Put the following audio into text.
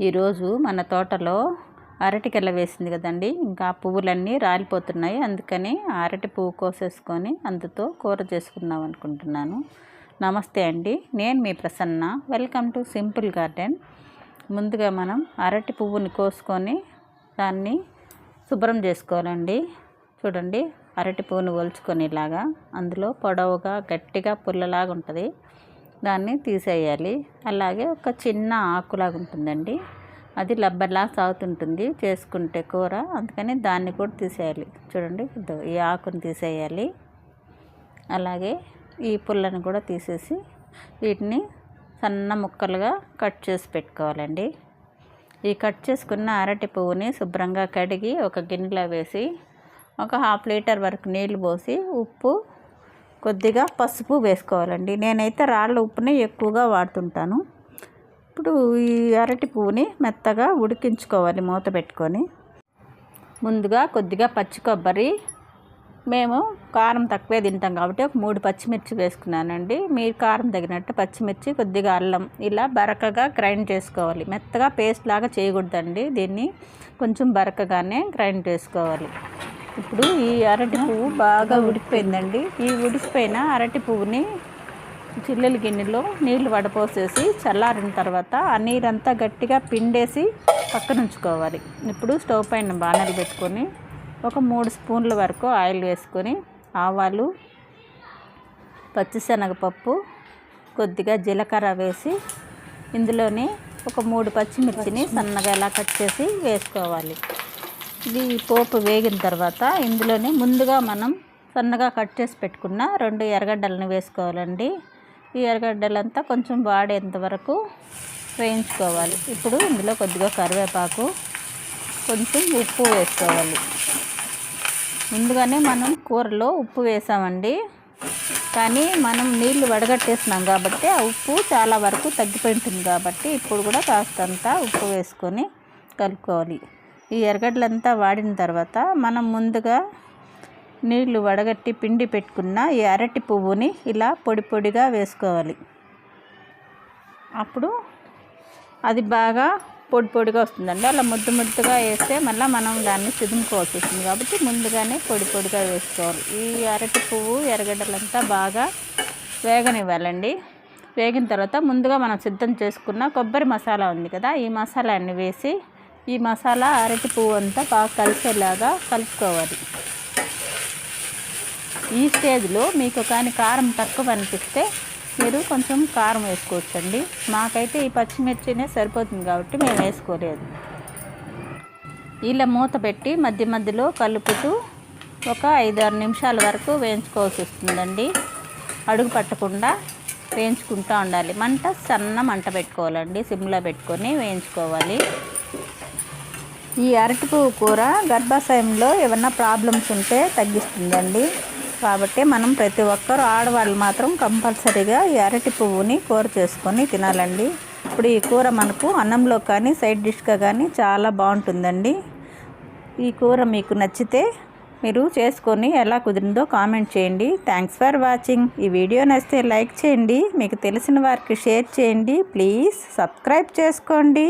ఈరోజు మన తోటలో అరటికెల వేసింది కదండి. ఇంకా పువ్వులన్నీ రాలిపోతున్నాయి. అందుకని అరటి పువ్వు కోసేసుకొని అందుతో కూర చేసుకుందాం అనుకుంటున్నాను. నమస్తే అండి. నేను మీ Prasanna. Welcome to simple garden. ముందుగా మనం అరటి పువ్వుని కోసుకొని దాన్ని శుభ్రం చేసుకోవాలండి. చూడండి అరటి పువ్వుని ఒలుచుకొని ఇలాగా అందులో పొడవుగా గట్టిగా పుల్లలాగా ఉంటుంది. దాన్ని తీసేయాలి. అలాగే ఒక చిన్న ఆకులాగా ఉంటుందండి. అది లబ్బర్లా సాగుతుంటుంది చేసుకుంటే కూర. అందుకని దాన్ని కూడా తీసేయాలి. చూడండి ఈ ఆకుని తీసేయాలి. అలాగే ఈ పుల్లను కూడా తీసేసి వీటిని సన్న ముక్కలుగా కట్ చేసి పెట్టుకోవాలండి. ఈ కట్ చేసుకున్న అరటి పువ్వుని శుభ్రంగా కడిగి ఒక గిన్నెలో వేసి ఒక హాఫ్ లీటర్ వరకు నీళ్ళు పోసి ఉప్పు కొద్దిగా పసుపు వేసుకోవాలండి. నేనైతే రాళ్ళ ఉప్పుని ఎక్కువగా వాడుతుంటాను. ఇప్పుడు ఈ అరటి పువ్వుని మెత్తగా ఉడికించుకోవాలి మూత పెట్టుకొని. ముందుగా కొద్దిగా పచ్చి కొబ్బరి. మేము కారం తక్కువే తింటాం కాబట్టి ఒక మూడు పచ్చిమిర్చి వేసుకున్నానండి. మీరు కారం తగినట్టు పచ్చిమిర్చి కొద్దిగా అల్లం ఇలా బరకగా గ్రైండ్ చేసుకోవాలి. మెత్తగా పేస్ట్ లాగా చేయకూడదండి దీన్ని. కొంచెం బరకగానే గ్రైండ్ చేసుకోవాలి. ఇప్పుడు ఈ అరటి పువ్వు బాగా ఉడికిపోయిందండి. ఈ ఉడికిపోయిన అరటి పువ్వుని చిల్లెల గిన్నెలో నీళ్ళు వడపోసేసి చల్లారిన తర్వాత ఆ నీరంతా గట్టిగా పిండేసి పక్కన ఉంచుకోవాలి ఇప్పుడు స్టవ్ పైన బాణలు పెట్టుకొని ఒక మూడు స్పూన్ల వరకు ఆయిల్ వేసుకొని ఆవాలు పచ్చిశనగపప్పు కొద్దిగా జీలకర్ర వేసి ఇందులోనే ఒక మూడు పచ్చిమిర్చిని సన్నగా ఎలా కట్ చేసి వేసుకోవాలి. ఇది పోపు వేగిన తర్వాత ఇందులోనే ముందుగా మనం సన్నగా కట్ చేసి పెట్టుకున్న రెండు ఎర్రగడ్డలను వేసుకోవాలండి. ఈ ఎర్రగడ్డలంతా కొంచెం వాడేంత వరకు వేయించుకోవాలి. ఇప్పుడు ఇందులో కొద్దిగా కరివేపాకు కొంచెం ఉప్పు వేసుకోవాలి. ముందుగానే మనం కూరలో ఉప్పు వేసామండి. కానీ మనం నీళ్ళు వడగట్టేసినాం కాబట్టి ఆ ఉప్పు చాలా వరకు తగ్గిపోయి ఉంటుంది కాబట్టి ఇప్పుడు కూడా కాస్తంత ఉప్పు వేసుకొని కలుపుకోవాలి. ఈ ఎర్రగడ్డలంతా వాడిన తర్వాత మనం ముందుగా నీళ్ళు వడగట్టి పిండి పెట్టుకున్న ఈ అరటి పువ్వుని ఇలా పొడి పొడిగా వేసుకోవాలి. అప్పుడు అది బాగా పొడి పొడిగా వస్తుందండి. అలా ముద్దు ముద్దుగా వేస్తే మళ్ళీ మనం దాన్ని చిదుముకోవాల్సి వస్తుంది కాబట్టి ముందుగానే పొడి పొడిగా వేసుకోవాలి. ఈ అరటి పువ్వు ఎర్రగడ్డలంతా బాగా వేగనివ్వాలండి. వేగిన తర్వాత ముందుగా మనం సిద్ధం చేసుకున్న కొబ్బరి మసాలా ఉంది కదా ఈ మసాలాన్ని వేసి ఈ మసాలా అరటి పువ్వు అంతా బాగా కలిసేలాగా కలుపుకోవాలి. ఈ స్టేజ్లో మీకు కానీ కారం తక్కువ అనిపిస్తే మీరు కొంచెం కారం వేసుకోవచ్చండి. మాకైతే ఈ పచ్చిమిర్చినే సరిపోతుంది కాబట్టి మేము వేసుకోలేదు. ఇలా మూత పెట్టి మధ్య మధ్యలో కలుపుతూ ఒక ఐదు ఆరు నిమిషాల వరకు వేయించుకోవాల్సి వస్తుందండి. అడుగు పట్టకుండా వేయించుకుంటూ ఉండాలి. మంట సన్న మంట పెట్టుకోవాలండి. సిమ్లో పెట్టుకొని వేయించుకోవాలి. ఈ అరటిపువ్వు కూర గర్భాశయంలో ఏమన్నా ప్రాబ్లమ్స్ ఉంటే తగ్గిస్తుందండి. కాబట్టి మనం ప్రతి ఒక్కరు ఆడవాళ్ళు మాత్రం కంపల్సరీగా ఈ అరటి పువ్వుని కూర చేసుకొని తినాలండి. ఇప్పుడు ఈ కూర మనకు అన్నంలో కానీ సైడ్ డిష్గా కానీ చాలా బాగుంటుందండి. ఈ కూర మీకు నచ్చితే మీరు చేసుకొని ఎలా కుదిరిందో కామెంట్ చేయండి. థ్యాంక్స్ ఫర్ వాచింగ్ ఈ వీడియో నచ్చితే లైక్ చేయండి. మీకు తెలిసిన వారికి షేర్ చేయండి. ప్లీజ్ సబ్స్క్రైబ్ చేసుకోండి.